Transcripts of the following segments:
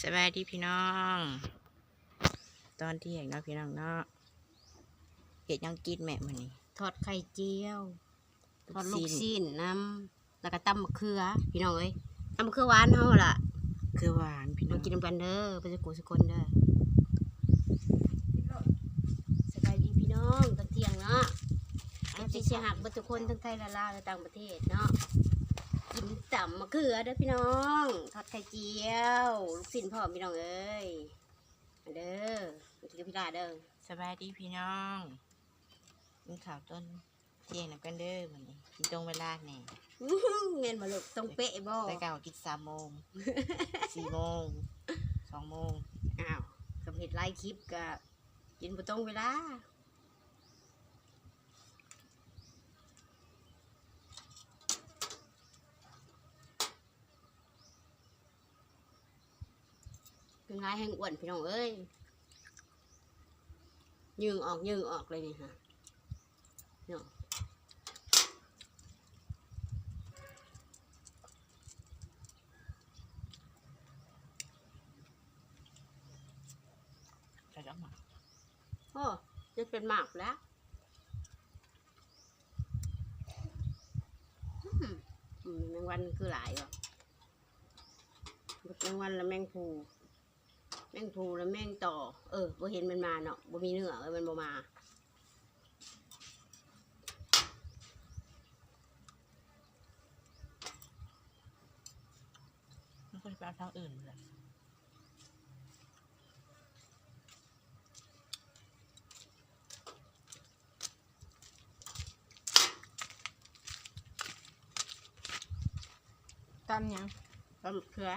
สบายดีพี่น้อง ตอนเที่ยงเนาะพี่น้องเนาะเห็ดหยังกินแม่มันนี่ทอดไข่เจียวทอดลูกชิ้นชิ้นน้ำแล้วก็ตำมะเขือ พี่น้องเอ้ยตำมะเขือหวานเฮาล่ะคือหวานพี่น้มาองกินนำกันเด้อไปสกุลสกลเด้อสบายดีพี่น้องตอนเที่ยงเนาะอาทิเชียหักเบัทุกคนทั้งไทยและลาวและต่างประเทศเนาะ กินตำมะเขือเด้อพี่น้องทอดไข่เจียวลูกชิ้นพ่อมพี่น้องเอ้ยมาเด้อมากินกับพี่ลาเด้อสบายดีพี่น้องกินข้าวต้นเที่ยงนำกันเด้อมันนี่กินตรงเวลาแน่อื้อหือเงินมาลูกต้องเป๊ะบ่แต่เก่ากินสามโมง สี่โมงสองโมง อ้าวกับเห็ดไล่คลิปกับกินบ่ตรงเวลา เป็นไงแห้งอ้วนพี่น้องเอ้ยยืงออกยืงออกเลยนี่ฮะเนาะจะจังหวะโอ้จะเป็นหมากแล้วอืมอืมแมงวันคือหลายอะแมงวันแล้วแมงภู แมงภูแล้วแมงต่อ เออบ่เห็นมันมาเนาะบ่มีเนื้อเออมันบ่มาไม่ควรไปเอาทางอื่นเลยตำยังปลาหมึกเขือ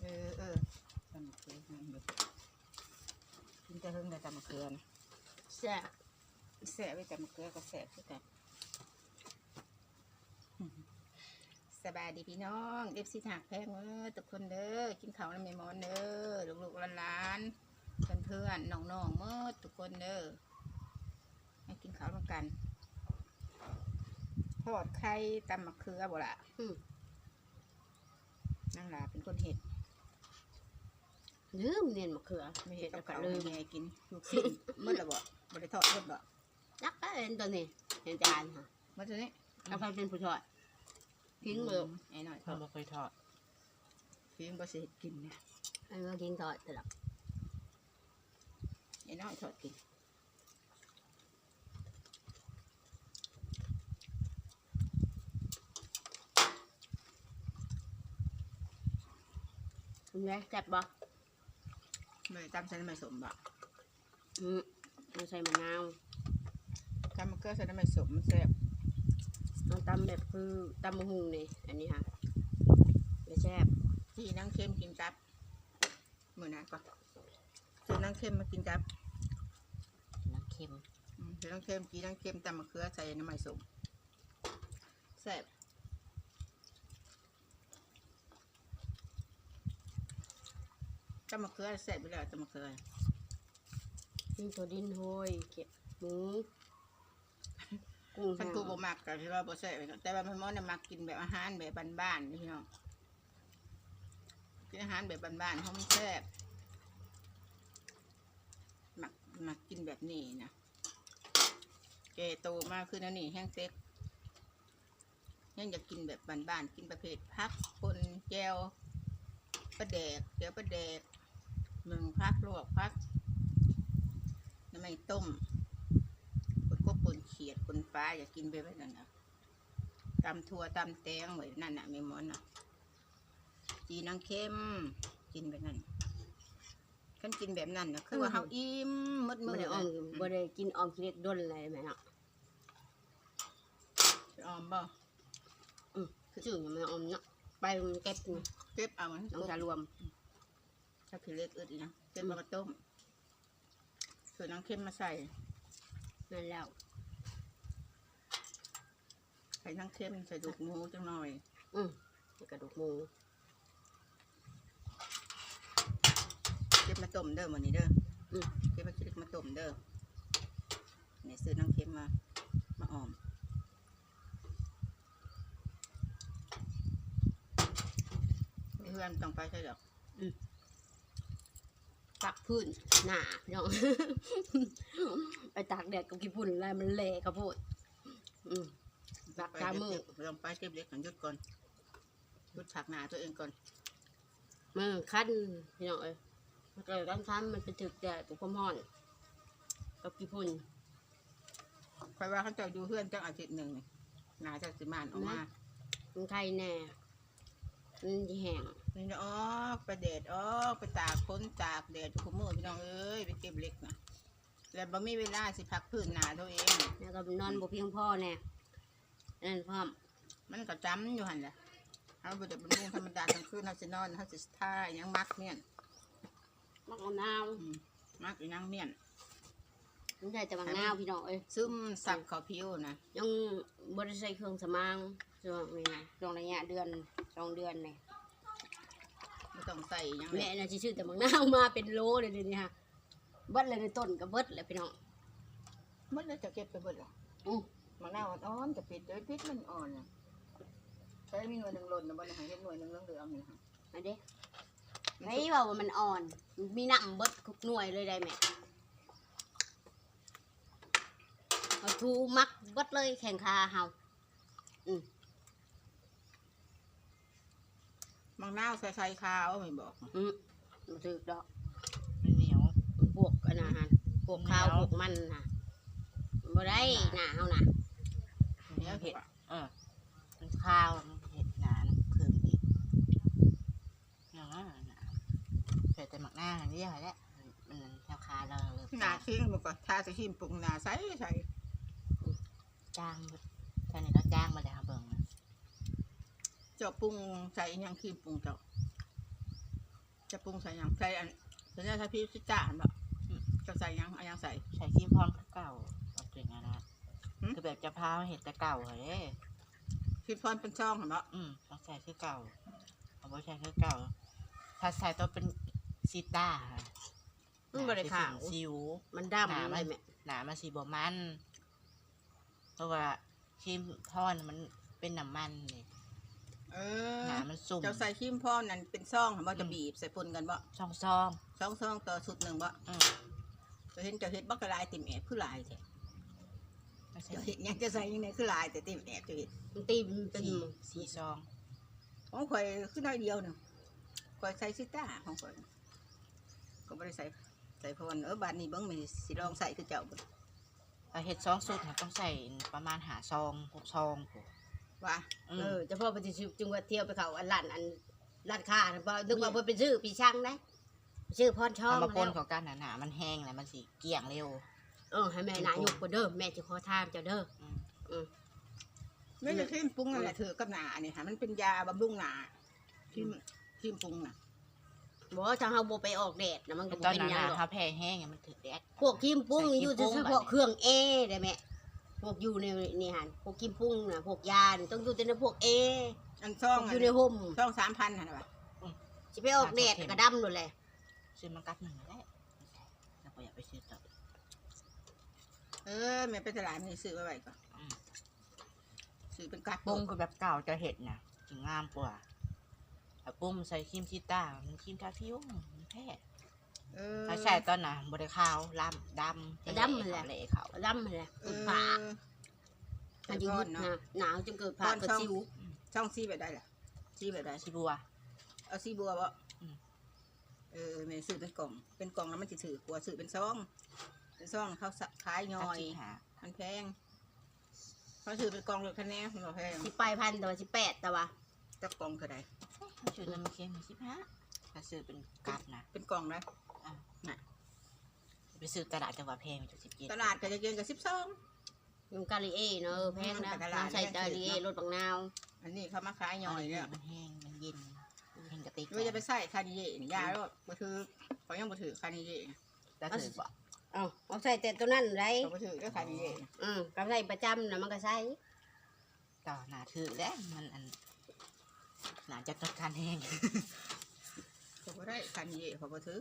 เออเออ ตำมะเขือนั่นเด้อกินแต่เพิ่งได้ตำมะเขือนะแซ่บแสบไปตำมะเขือก็แสบคือกันสบายดีพี่น้องเอฟซีถักแพงเออทุกคนเด้อกินข้าวน้ำเมมอนเด้อลูกๆหลานๆเพื่อนเพื่อนๆน้องๆเมื่อทุกคนเด้อให้กินข้าวร่วมกันทอดไข่ตำมะเขือบ่ละอืมนั่งลาเป็นคนเห็ด ลืมเนียนมะเขือไม่เห็ดแล้แล้ววก็ก็ลืลืมมไงกินลูกชิ้นมื่อละบ่บ่ได้ทอดเมื่อบ่จักก็เห็นตัวนี้เห็นจานค่ะเมื่อตัวนี้เอาไปเป็นผู้ทอดทิ้งเลยไอ้หน่อยทเราอดไม่เคยทอดพิงบ่สิเฮ็ดกินเนี่ยไอ้เมื่อทิ้งทอดตลับไอ้น้อยทอดกินคุณแม่แซ่บบ่ ไม่ได้ตำใส่น้ำมันสมบ่อืมเราใส่มะนาวตำมะเขือใส่น้ำมันสมมันแซ่บเอาตำแบบคือตำมะฮุงนี่ อันนี้ค่ะไม่แซ่บที่นางเค็มกินจับมื้อนั้นก่อนซื้อนางเค็มมากินจับน้ำเค็มอืมซื้อนางเค็มกินนางเค็มตำมะเขือใส่น้ำมันสมแซ่บ ตำมะเขือแซ่บไปแล้วตำมะเขือนี่ตัวดินโหยเก็บหมูกุ้งคันแห้งกูบ่มักก็ที่ว่าบ่แซ่บไปเนาะแต่ว่ามันมอน่ะมักกินแบบอาหารแบบบ้านๆนี่พี่น้องกินอาหารแบบบ้านๆเขามันแซ่บมักมักกินแบบนี้นะแกโตมากขึ้นแล้วนี่แห้งเต็กยังอยากกินแบบบ้านๆกินประเภทพักคนแจว ปลาแดกแจวปลาแดกหนึ่งพักลวกพักน้ำมันต้มคนก็ปนเขียดปนฟ้าอยากกินไปไว้นั่นนะตำถั่วตำแตงไว้นั่นน่ะไม่หมอนน่ะจีนางเข้มกินไปนั่นขันกินแบบนั้นนะคือว่าเฮาอิ่มหมดมืบ่อได้ออมอืมบ่ได้กินออมกินเล็ดด้นอะไรไหมเนาะสิออมบ่คือชื่อมันออมเนาะ ไปมันเก็บนี่เก็บเอามันต้องจะรวมถ้าคือเล็กอึดอีกนะเก็บเอามาต้มส่วนนางเข้มมาใส่นั่นแล้วใส่นางเข้มใส่ดูกหมูจังหน่อยอืมแล้วกระดูกหมูเก็บมาต้มเด้อมื้อนี้เด้ออืมเก็บมาคิดมาต้มเด้อเนี่ยซื้อนางเข้มมามาออม เพื่อนต้องไปใช่หรอกอืมปักพื้นหนาพี่น้อง ไปตากแดดกับกี่ปุ่นอะไรมันเละกระโพดอืมปักกามือลองไปเก็บเล็กขันยุดก่อนยุดผักหนาตัวเองก่อนมือคั้นพี่น้องเอ้ยมันเกิดการคั้นมันเป็นถึกแดดกับความร้อนกับกี่ปุ่นคอยว่าเขาเจะอยู่เพื่อนจังอาทิตย์หนึ่งนี่หนาจะสิมานออกมามันไข่แน่ มันจะแห้งนี่นะออกไปแดดออกไปตากพ้นตากแดดคุ้มมือพี่น้องเอ้ยไปเก็บเล็กนะแล้วบ่มีเวลาสิพักพื้นหนาตัวเอง แล้วก็นอนบ่เพียงพอแน่นั่นพร้อมมันก็จำอยู่หันแหละเขาบ่ได้บรรลุงธรรมดาทั้งคืนเขาสินอนเขาสิท่าอิหยังมักเมี่ยนมักมะนาวอืมมักอิหยังเมี่ยนมันได้แต่มะนาวพี่น้องเอ้ยซึมสับเขาผิวนะยัง บริใช้เครื่องสมางช่วงนี้นะช่วงระยะเดือนสองเดือนนี่ไม่ต้องใส่อิหยังแม่เลยน่ะสิซื้อแต่มะนาวมาเป็นโลเลยเดี๋ยวนี้ฮะเบิดเลยในต้นกับเบิดเลยพี่น้อง มันเลยจะเก็บไปเบิดหรออู้ มะนาวอ่อนๆจะปิดเลยปิดมันอ่อนนะใช้มีหน่วยหนึ่งหล่นนะบ่ได้ให้เห็นหน่วยหนึ่งเหลืองๆนี่ค่ะอันเด้ไอ้ว่าว่ามันอ่อน มีน้ำเบิดทุกหน่วยเลยได้ไหมเอา ทูมักเบิดเลยแข่งคาเฮามะนาวใส่ไข่ขาวไม่บอกอืมมาถือดอกมันเหนียว พวกอันนะฮะพวกข้าวพวกมันนะบ่ได้หน้าเฮาน่ะเหนียวเห็ดเออมันข้าวมันเห็ดหนาน้ำผึ้งอีกอย่างนั้นน่ะใส่แต่หมักหน้าอย่างเดียวแหละมันแถวคาเราเลย หนาทิ้งมันก็ทาใส่หิมปรุงหนาใส่ใส่ จ้างแค่นี้ก็จ้างมาแล้วเบิ่งนะเจ้าปรุงใส่อิหยังครีมปรุงเจ้าจะปรุงใส่อิหยังใส่อันสัญญาถ้าพี่ซิจ้าอันบ่จะใส่อิหยังเอันยังใส่ ใส่ขี้พร้อมคือเก่าเอาจริงนะนะหืม คือแบบจะพาเห็ดแต่เก่าเลยครีมพรเป็นช่องเห็นบ่อืมต้องใส่คือเก่าเอาไว้ใช้คือเก่า ถ้าใส่ต้องเป็นซีต้าค่ะมันบ่ได้ขาวซิว มันดำหนาเลมันยแม่หนามันสีบมัน เพราะว่าครีมทอนมันเป็นน้ำมันนี่เอหอนามันสุ่ม เจ้าใส่ครีมพรนั่นเป็นช่องเห็นบ่จะบีบใส่ปนกันบ่ซองซองช่องช่องต่อสุดหนึ่งบ่ๆอืมจะเห็นเจะเห็ดบักกะลายติ่มแอบคือลายแท้ไม่ใช่เจะเห็ดหยังจะใส่ยังไงคือลายแต่ติ่มแอบจะเห็ดมันตีมันเป็นสี่สี่ซองของข่อยคือน้อยเดียวหนึงข่อยใส่ซิต้าของข่อยก็บ่ได้ใส่ใส่พรเออบาดนี้เบิ่งมีสิลองใส่คือเจ้าเบิ่ง ถ้าเห็ดซองสุดน่ะต้องใส่ประมาณหาซองหกซองโหว่าอืเอมอเจะพ่อไปสิจึงว่าเที่ยวไปเขาอันลั่นอันลั่นค่าน่ะบ่นึกว่าเพิ่นเป็นชื่อปีช่างได้ชื่อพรช่องเอามาปนแล้วของกันหนาๆมันแห้งแล้วมันสีเกลี่ยงเร็ว เออให้แม่นายกบ่เด้อแม่จะขอทานเจ้าเด้ออืมไม่ใช่ครีมปรุงนั่นแหละเถือะกับหนาเนี่ยค่ะมันเป็นยาบำรุงหนาครีมครีมปรุงน่ะ บ่ถ้าเฮาบ่ไปออกแดดนะมันก็ตบ่อนเป็นนั้นหยังน่ะหรอกถ้าแพ้แห้งอะมันถึกแดด พวกคิมปุ้งใส่อยู่คิมปุ้งเฉบัดพาะนี้เครื่องเอได้แม่พวกอยู่ในนี่หั่นพวกคิมปุ้งน่ะพวกยานี่ต้องอยู่แต่ในพวกเออันช่องออัยู่นในห่มช่องสามพันนะวะสิไปออกแดดก็ดำนู่นแหละซื้อมากัดหนึ่งแล้วแล้วก็อยากไปซื้อต่อเออแม่ไปตลาดนี่ซื้อไว้ไว้ก่อนอืมซื้อเป็นกัดปรุงคือแบบเก่าจะเห็ดนะถึงงามกว่า แต่ปรุงใส่ครีมชีต้ามันครีมทาผิวมันแพ้เออ ถ้าใช่ตอนน่ะบริขาวลำดำดำมันแหละ เละเขาดำนั่นแหละเอเกิดอผ่าใส่อันพยุรดเนาะนะหนาวจนเกิดผ่าพรเกิดช่องสิวช่องซีแบบได้ล่ะซีแบบได้ชิบัว เอาซีบัวบ่อืม เออแม่ซื้อเป็นกล่อง เป็นกล่องแล้วมันจะถือกลัวซื้อเป็นซอง เป็นซองเขาสะขายย่อย หามันแพงเขาซื้อเป็นกล่องเลยคะแนนมันบ่แพงสิไปพันแต่ว่าสิแปดแต่ว่าจักกล่องเท่าใด ชุดนั้นมันเค็มสิบห้าถ้าซื้อเป็นกัดนะเป็นกล่องนะอ่าน่ะไปซื้อตลาดจังหวัดเพลงจุดสิบเจ็ดตลาดก็จะเกินกับสิบซองมันกาลิเอเนอะแพงนะมันไปตลาด น้ำใส่กาลิเอรถบางนาวอันนี้เขามาขายย่อยเนี่ยมันแห้งมันเย็นแห้งกระติกไม่จะไปใส่คานิเย่นี่ยาแล้วบ่ถือเขายังบ่ถือคานิเย่แต่ถือบ่เอาเอาใส่แต่ตัวนั้นไรเขาบ่ถือก็คานิเย่อืมก็ใส่ประจำนะมันก็ใส่ต่อหน้าถือแล้วมันอัน หนาจะต้องการแห้ง เขาบ่ได้คานิเย่เขาบ่ถือ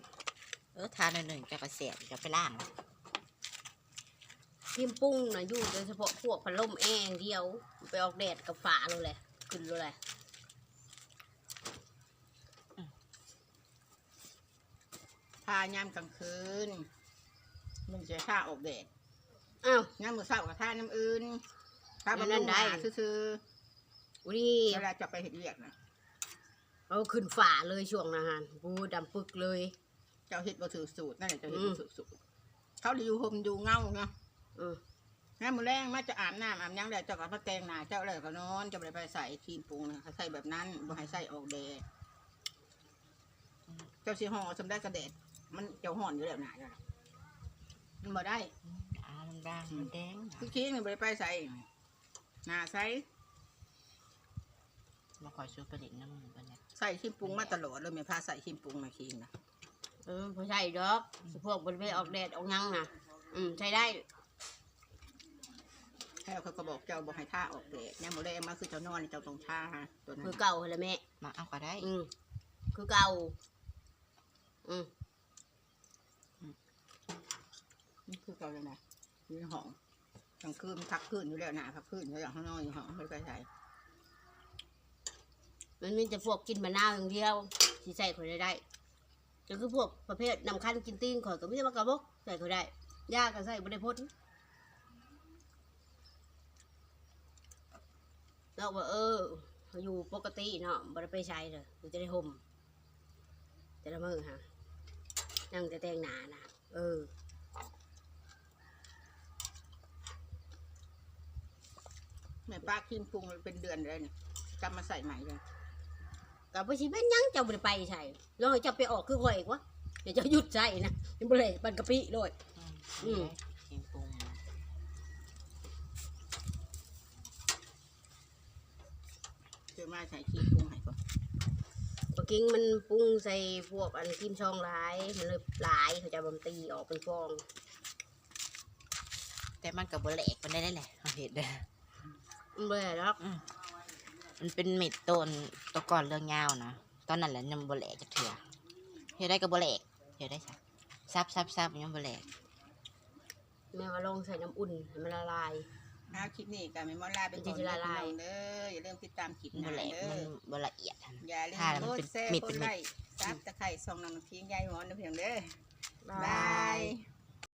เออทานหนึ่งจะกระเสียจะไปล่างพิมพ์ปุ้งนะอยู่โดยเฉพาะพวกพัดลมแอร์อย่างเดียว ไปออกแดดกับฝาเลยแหละขึ้นเลยแหละอพายามกลางคืน มันจะท่าออกแดดอ้าว ยามมื้อเช้ากับท่าน้ำอื่นถ้าอับำนนั้รุนงได้หาซื่อ อุ้ยๆเวลาจะไปเห็ดเวียกนะเอาขึ้นฝ่าเลยช่วงนะฮะกูดำปึกเลย เจ้าเห็ดบ่ถือสูตรนั่นแหละเจ้าเห็ดอืบ่มถือสูตรเขาเลยอยู่ห่มอยู่เงาเนาะเอองั้นมื้อแรงมาจะอาบน้ำอาบหยังแล้วเจ้าก็มาแต่งหน้าเจ้าเลยก็นอนเจะไปไปใส่ครีมปรุงนะใส่แบบนั้นบ่ให้ใส่ออกแดดเจ้าสิห่อสำได้กระเด็ดมันเจ้าห่อนอยู่แล้วหนาเจ้าน่ะมันบ่ได้อ่ามันด่างมันแดงคือคิงนี่บ่ได้ไปใส่หน้าใส่ มาคอยซื้อประดิษฐ์น้ำมันไปเนี่ยใส่ครีมปรุงมาตลอดเลยแม่พาใส่ครีมปรุงมาคิงนะเออพอใช่ดอกพวกบริเวณออกแดดออกหยังนะอืมใช้ได้แค่เขาก็บอกเจ้าบ่ให้ท่าออกแดดเนี่ยมื้อแรงมาคือเจ้านอนเจ้าต้องท่าตัวนั้นคือเก่าเลยแม่มาเอาก็ได้ อืมคือเก่า อืมนี่คือเก่าเลยนะอยู่ในห้องกลางคืนพักคืนอยู่แล้วหนาพักคืนอยู่แล้วข้างนอกอยู่ห้องไม่ได้ไปใส่ มันมีแต่พวกกินมะนาวอย่างเดียวที่ใส่เขาได้ได้ก็คือพวกประเภทนำคั้นกินตีนข่อยก็ไม่ได้มากระบอกใส่เขาได้ยาก็ใส่บริพ้นเราว่าเออ อยู่ปกติเนาะบริไปใช้เลยมันจะได้ห่มแต่ละมือฮะนั่งแต่แต่งหนานะเออแม่ป้าครีมปรุงเป็นเดือนเลยเนี่ยจำมาใส่ใหม่เลย กับไปสิเป็นหยังเจ้าบ่ได้ไปใช่ลองให้เจ้าไปออกคือข่อยอีกวะเดี๋ยวเจ้าหยุดใช่นะยังบ่ได้บันกะปิโลด อืมกินปรุงเจอมาใส่ครีมปรุงให้ก่อนปกิ้งมันปรุงใส่พวกอันทิมช่องหลายมันเลยหลายเขาจะบำตีออกเป็นฟอง แต่มันกับบแหลกมันได้แหละเอาเห็ดเด้อมันเลยแล้วอืม มันเป็นเม็ดต้นตัวก่อนเรื่องยาวนะตอนนั้นแหละยังบแหลกจะเถื่อเห็ดได้กับบแหลกเห็ดได้ใช่ซับซับซับยังบแหลกแม่ว่าลองใส่น้ำอุ่นให้มันละลาย เอาคลิปนี้กับแม่มอนลาเป็นมันจะละลาย เด้ออย่าลืมติดตามคลิปมันหบน้าแหลกเด้มันอบละเอียดอะนะ อย่าลืมถ้ามันกเป็ดนแชร์มิดกเป็ดนมิด ไลค์ซับตะไคร่ส่องน้องน้ำพิงยายหมอนนะเพียงเด้อบ๊ายบาย